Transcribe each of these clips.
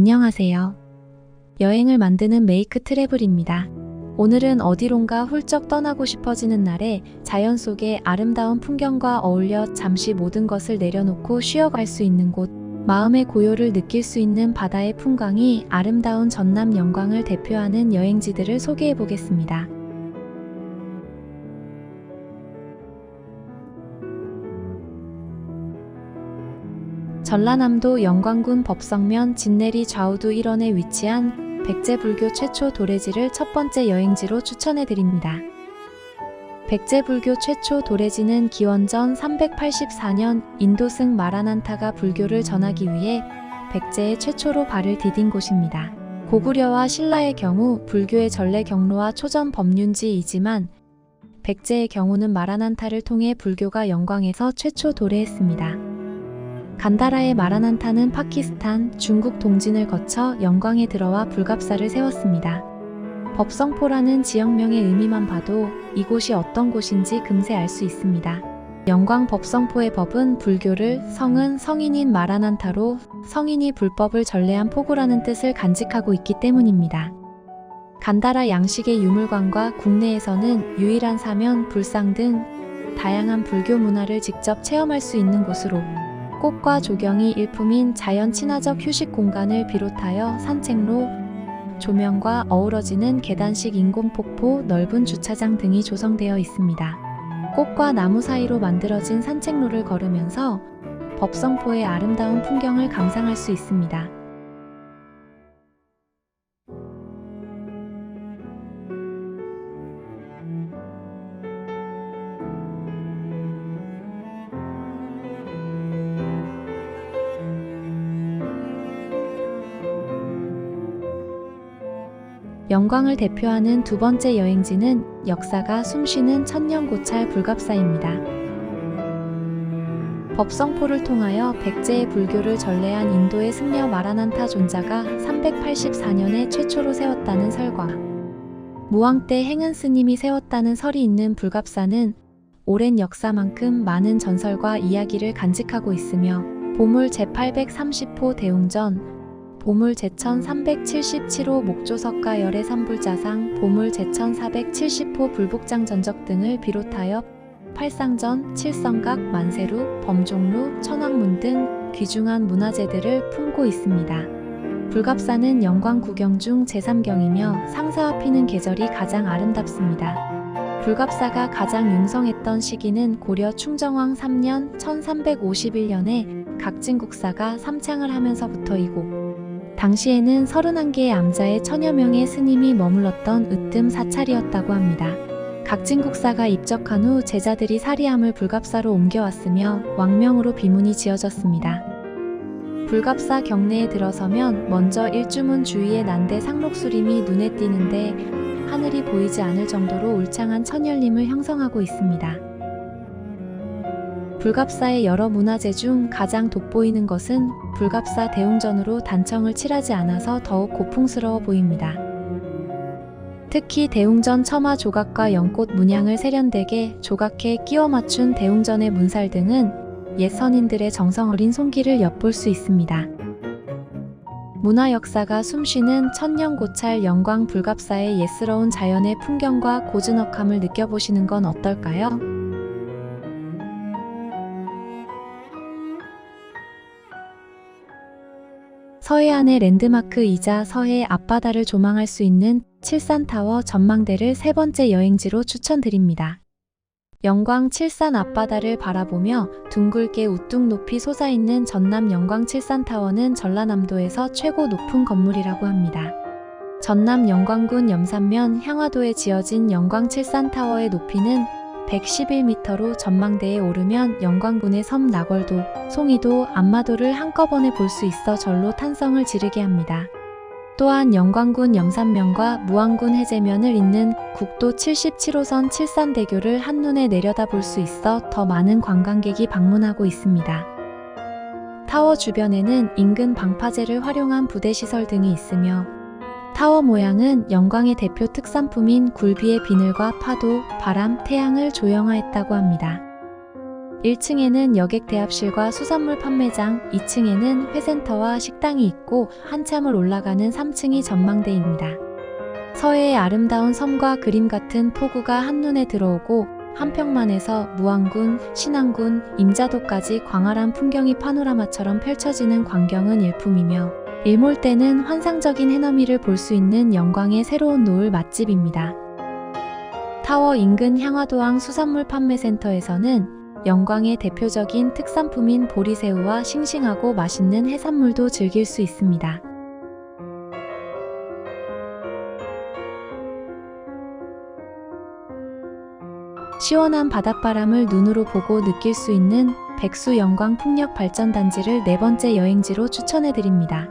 안녕하세요. 여행을 만드는 메이크 트래블입니다. 오늘은 어디론가 훌쩍 떠나고 싶어지는 날에 자연 속의 아름다운 풍경과 어울려 잠시 모든 것을 내려놓고 쉬어갈 수 있는 곳, 마음의 고요를 느낄 수 있는 바다의 풍광이 아름다운 전남 영광을 대표하는 여행지들을 소개해 보겠습니다. 전라남도 영광군 법성면 진내리 좌우두 일원에 위치한 백제불교 최초 도래지를 첫 번째 여행지로 추천해 드립니다. 백제불교 최초 도래지는 기원전 384년 인도승 마라난타가 불교를 전하기 위해 백제의 최초로 발을 디딘 곳입니다. 고구려와 신라의 경우 불교의 전래 경로와 초전 법륜지이지만 백제의 경우는 마라난타를 통해 불교가 영광에서 최초 도래했습니다. 간다라의 마라난타는 파키스탄, 중국 동진을 거쳐 영광에 들어와 불갑사를 세웠습니다. 법성포라는 지역명의 의미만 봐도 이곳이 어떤 곳인지 금세 알 수 있습니다. 영광 법성포의 법은 불교를 성은 성인인 마라난타로 성인이 불법을 전래한 포구라는 뜻을 간직하고 있기 때문입니다. 간다라 양식의 유물관과 국내에서는 유일한 사면, 불상 등 다양한 불교 문화를 직접 체험할 수 있는 곳으로 꽃과 조경이 일품인 자연 친화적 휴식 공간을 비롯하여 산책로, 조명과 어우러지는 계단식 인공폭포, 넓은 주차장 등이 조성되어 있습니다. 꽃과 나무 사이로 만들어진 산책로를 걸으면서 법성포의 아름다운 풍경을 감상할 수 있습니다. 영광을 대표하는 두 번째 여행지는 역사가 숨쉬는 천년고찰 불갑사입니다. 법성포를 통하여 백제의 불교를 전래한 인도의 승려 마라난타 존자가 384년에 최초로 세웠다는 설과 무왕 때 행은 스님이 세웠다는 설이 있는 불갑사는 오랜 역사만큼 많은 전설과 이야기를 간직하고 있으며 보물 제830호 대웅전, 보물 제천 377호 목조석가 열의 산불자상, 보물 제천 470호 불복장 전적 등을 비롯하여 팔상전, 칠성각, 만세루, 범종루, 천왕문 등 귀중한 문화재들을 품고 있습니다. 불갑사는 영광 구경 중 제3경이며 상사와 피는 계절이 가장 아름답습니다. 불갑사가 가장 융성했던 시기는 고려 충정왕 3년 1351년에 각진국사가 삼창을 하면서부터이고 당시에는 31개의 암자의 천여 명의 스님이 머물렀던 으뜸 사찰이었다고 합니다. 각진국사가 입적한 후 제자들이 사리함을 불갑사로 옮겨왔으며 왕명으로 비문이 지어졌습니다. 불갑사 경내에 들어서면 먼저 일주문 주위의 난대 상록수림이 눈에 띄는데 하늘이 보이지 않을 정도로 울창한 천열림을 형성하고 있습니다. 불갑사의 여러 문화재 중 가장 돋보이는 것은 불갑사 대웅전으로 단청을 칠하지 않아서 더욱 고풍스러워 보입니다. 특히 대웅전 처마 조각과 연꽃 문양을 세련되게 조각해 끼워 맞춘 대웅전의 문살 등은 옛 선인들의 정성 어린 손길을 엿볼 수 있습니다. 문화 역사가 숨쉬는 천년 고찰 영광 불갑사의 예스러운 자연의 풍경과 고즈넉함을 느껴보시는 건 어떨까요? 서해안의 랜드마크이자 서해 앞바다를 조망할 수 있는 칠산타워 전망대를 세 번째 여행지로 추천드립니다. 영광 칠산 앞바다를 바라보며 둥글게 우뚝 높이 솟아있는 전남 영광 칠산타워는 전라남도에서 최고 높은 건물이라고 합니다. 전남 영광군 염산면 향화도에 지어진 영광 칠산타워의 높이는 111m로 전망대에 오르면 영광군의 섬 나궐도, 송이도, 안마도를 한꺼번에 볼 수 있어 절로 탄성을 지르게 합니다. 또한 영광군 염산면과 무안군 해제면을 잇는 국도 77호선 칠산대교를 한눈에 내려다 볼 수 있어 더 많은 관광객이 방문하고 있습니다. 타워 주변에는 인근 방파제를 활용한 부대시설 등이 있으며 타워 모양은 영광의 대표 특산품인 굴비의 비늘과 파도, 바람, 태양을 조형하였다고 합니다. 1층에는 여객 대합실과 수산물 판매장, 2층에는 회센터와 식당이 있고 한참을 올라가는 3층이 전망대입니다. 서해의 아름다운 섬과 그림 같은 포구가 한눈에 들어오고 한평만에서 무안군, 신안군, 임자도까지 광활한 풍경이 파노라마처럼 펼쳐지는 광경은 일품이며 일몰 때는 환상적인 해넘이를 볼 수 있는 영광의 새로운 노을 맛집입니다. 타워 인근 향화도항 수산물 판매센터에서는 영광의 대표적인 특산품인 보리새우와 싱싱하고 맛있는 해산물도 즐길 수 있습니다. 시원한 바닷바람을 눈으로 보고 느낄 수 있는 백수 영광 풍력 발전단지를 네 번째 여행지로 추천해 드립니다.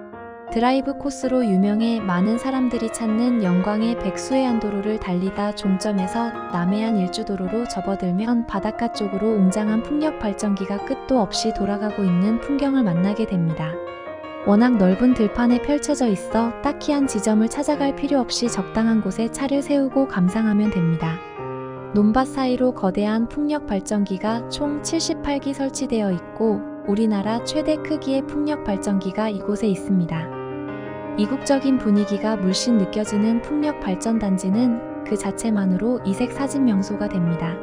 드라이브 코스로 유명해 많은 사람들이 찾는 영광의 백수해안도로를 달리다 종점에서 남해안 일주도로로 접어들면 바닷가 쪽으로 웅장한 풍력 발전기가 끝도 없이 돌아가고 있는 풍경을 만나게 됩니다. 워낙 넓은 들판에 펼쳐져 있어 딱히 한 지점을 찾아갈 필요 없이 적당한 곳에 차를 세우고 감상하면 됩니다. 논밭 사이로 거대한 풍력 발전기가 총 78기 설치되어 있고 우리나라 최대 크기의 풍력 발전기가 이곳에 있습니다. 이국적인 분위기가 물씬 느껴지는 풍력 발전 단지는 그 자체만으로 이색 사진 명소가 됩니다.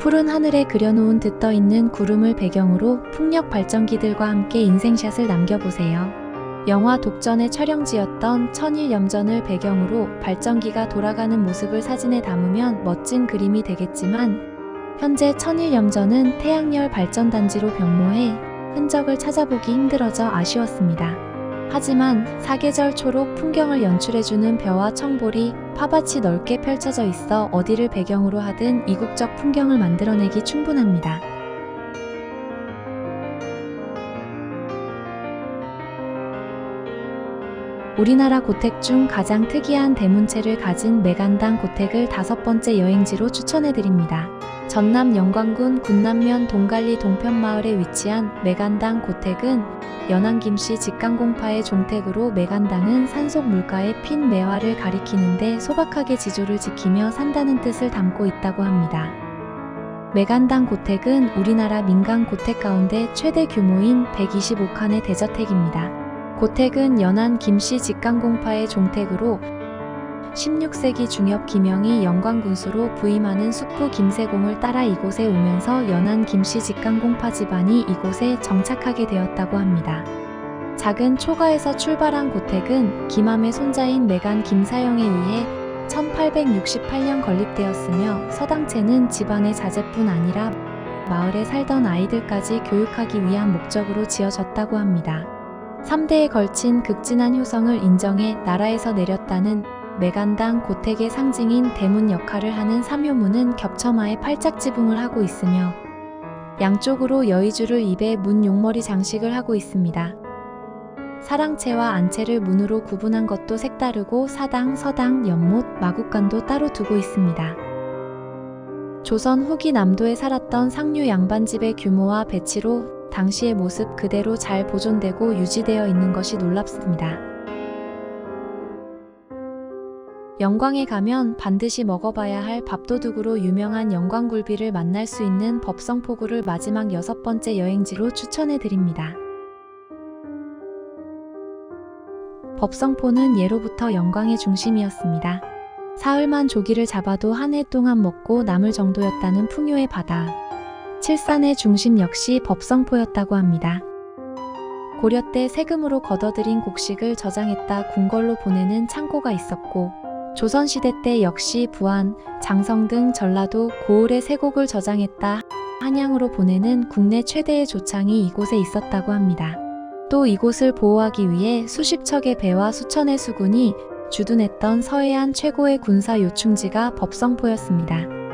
푸른 하늘에 그려놓은 듣떠 있는 구름을 배경으로 풍력 발전기들과 함께 인생샷을 남겨보세요. 영화 독전의 촬영지였던 천일 염전을 배경으로 발전기가 돌아가는 모습을 사진에 담으면 멋진 그림이 되겠지만 현재 천일 염전은 태양열 발전단지로 변모해 흔적을 찾아보기 힘들어져 아쉬웠습니다. 하지만 사계절 초록 풍경을 연출해주는 벼와 청보리, 파밭이 넓게 펼쳐져 있어 어디를 배경으로 하든 이국적 풍경을 만들어내기 충분합니다. 우리나라 고택 중 가장 특이한 대문체를 가진 매간당 고택을 다섯 번째 여행지로 추천해드립니다. 전남 영광군 군남면 동갈리 동편마을에 위치한 매간당 고택은 연안 김씨 직강공파의 종택으로 매간당은 산속 물가의 핀 매화를 가리키는데 소박하게 지조를 지키며 산다는 뜻을 담고 있다고 합니다. 매간당 고택은 우리나라 민간 고택 가운데 최대 규모인 125칸의 대저택입니다. 고택은 연안 김씨 직강공파의 종택으로 16세기 중엽 김영이 영광군수로 부임하는 숙부 김세공을 따라 이곳에 오면서 연안 김씨 직강공파 집안이 이곳에 정착하게 되었다고 합니다. 작은 초가에서 출발한 고택은 김함의 손자인 매간 김사영에 의해 1868년 건립되었으며 서당체는 집안의 자제뿐 아니라 마을에 살던 아이들까지 교육하기 위한 목적으로 지어졌다고 합니다. 3대에 걸친 극진한 효성을 인정해 나라에서 내렸다는 매간당 고택의 상징인 대문 역할을 하는 삼효문은 겹쳐마에 팔짝 지붕을 하고 있으며 양쪽으로 여의주를 입에 문 용머리 장식을 하고 있습니다. 사랑채와 안채를 문으로 구분한 것도 색다르고 사당, 서당, 연못, 마국간도 따로 두고 있습니다. 조선 후기 남도에 살았던 상류 양반집의 규모와 배치로 당시의 모습 그대로 잘 보존되고 유지되어 있는 것이 놀랍습니다. 영광에 가면 반드시 먹어봐야 할 밥도둑으로 유명한 영광굴비를 만날 수 있는 법성포구를 마지막 여섯 번째 여행지로 추천해 드립니다. 법성포는 예로부터 영광의 중심이었습니다. 사흘만 조기를 잡아도 한 해 동안 먹고 남을 정도였다는 풍요의 바다. 칠산의 중심 역시 법성포였다고 합니다. 고려 때 세금으로 걷어들인 곡식을 저장했다 궁궐로 보내는 창고가 있었고 조선시대 때 역시 부안, 장성 등 전라도 고을의 세곡을 저장했다 한양으로 보내는 국내 최대의 조창이 이곳에 있었다고 합니다. 또 이곳을 보호하기 위해 수십 척의 배와 수천의 수군이 주둔했던 서해안 최고의 군사 요충지가 법성포였습니다.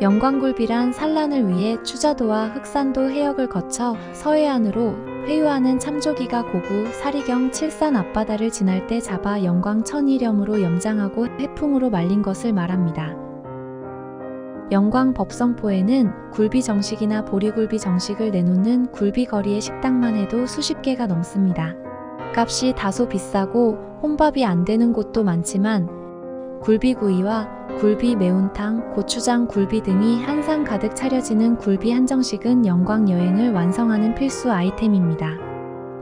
영광굴비란 산란을 위해 추자도와 흑산도 해역을 거쳐 서해안으로 회유하는 참조기가 고구 사리경 칠산 앞바다를 지날 때 잡아 영광 천일염으로 염장하고 해풍으로 말린 것을 말합니다. 영광 법성포에는 굴비 정식이나 보리굴비 정식을 내놓는 굴비거리의 식당만 해도 수십 개가 넘습니다. 값이 다소 비싸고 혼밥이 안 되는 곳도 많지만 굴비구이와 굴비 매운탕, 고추장 굴비 등이 한 상 가득 차려지는 굴비 한정식은 영광 여행을 완성하는 필수 아이템입니다.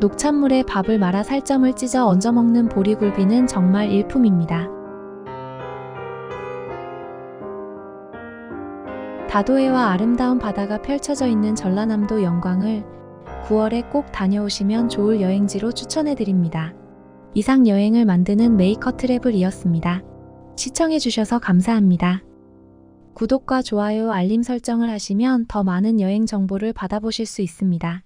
녹찬물에 밥을 말아 살점을 찢어 얹어 먹는 보리굴비는 정말 일품입니다. 다도해와 아름다운 바다가 펼쳐져 있는 전라남도 영광을 9월에 꼭 다녀오시면 좋을 여행지로 추천해드립니다. 이상 여행을 만드는 메이커 트래블이었습니다. 시청해주셔서 감사합니다. 구독과 좋아요, 알림 설정을 하시면 더 많은 여행 정보를 받아보실 수 있습니다.